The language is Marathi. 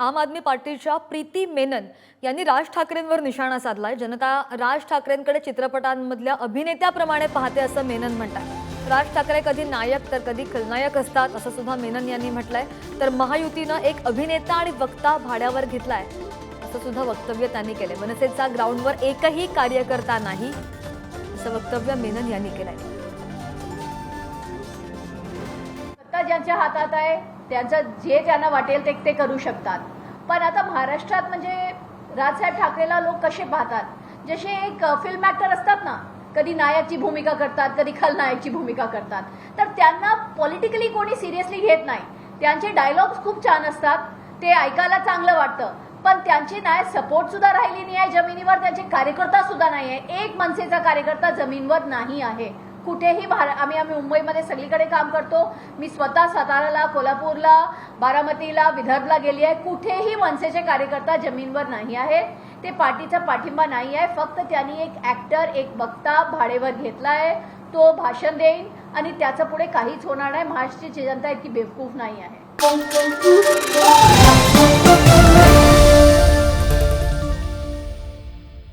आम आदमी पार्टीच्या प्रीती मेनन यांनी राज ठाकरेंवर निशाणा साधलाय. जनता राज ठाकरेंकडे चित्रपटांमधल्या अभिनेत्याप्रमाणे पाहते असं मेनन म्हणतात. राज ठाकरे कधी नायक तर कधी खलनायक असतात असं सुद्धा मेनन यांनी म्हटलंय. तर महायुतीनं एक अभिनेता आणि वक्ता भाड्यावर घेतलाय असं सुद्धा वक्तव्य त्यांनी केलंय. मनसेचा ग्राउंडवर एकही कार्यकर्ता नाही असं वक्तव्य मेनन यांनी केलंय. ज्यांच्या हातात आहे. त्यांचं जे ज्यांना वाटेल ते ते करू शकतात. पण आता महाराष्ट्रात म्हणजे राजसाहेब ठाकरेला लोक कसे पाहतात? जसे एक फिल्म ऍक्टर असतात ना कधी नायकची भूमिका करतात कधी खलनायकची भूमिका करतात. तर त्यांना पॉलिटिकली कोणी सिरियसली घेत नाही. त्यांचे डायलॉग्स खूप छान असतात ते ऐकायला चांगलं वाटतं. पण त्यांची नाही सपोर्ट सुद्धा राहिली नाही आहे जमिनीवर त्यांचे कार्यकर्ता सुद्धा नाही आहे. एक मनसेचा कार्यकर्ता जमीनवर नाही आहे. कुठेही भार आम्ही आम्ही मुंबईमध्ये सगळीकडे काम करतो. मी स्वतः साताराला कोल्हापूरला बारामतीला विदर्भला गेली आहे. कुठेही मनसेचे कार्यकर्ता जमीनवर नाही आहे. ते पार्टीचा पाठिंबा नाही आहे. फक्त त्यांनी एक ऍक्टर एक वक्ता भाडेवर घेतला आहे तो भाषण देईन आणि त्याचं पुढे काहीच होणार नाही. महाराष्ट्राची जनता इतकी बेवकूफ नाही आहे.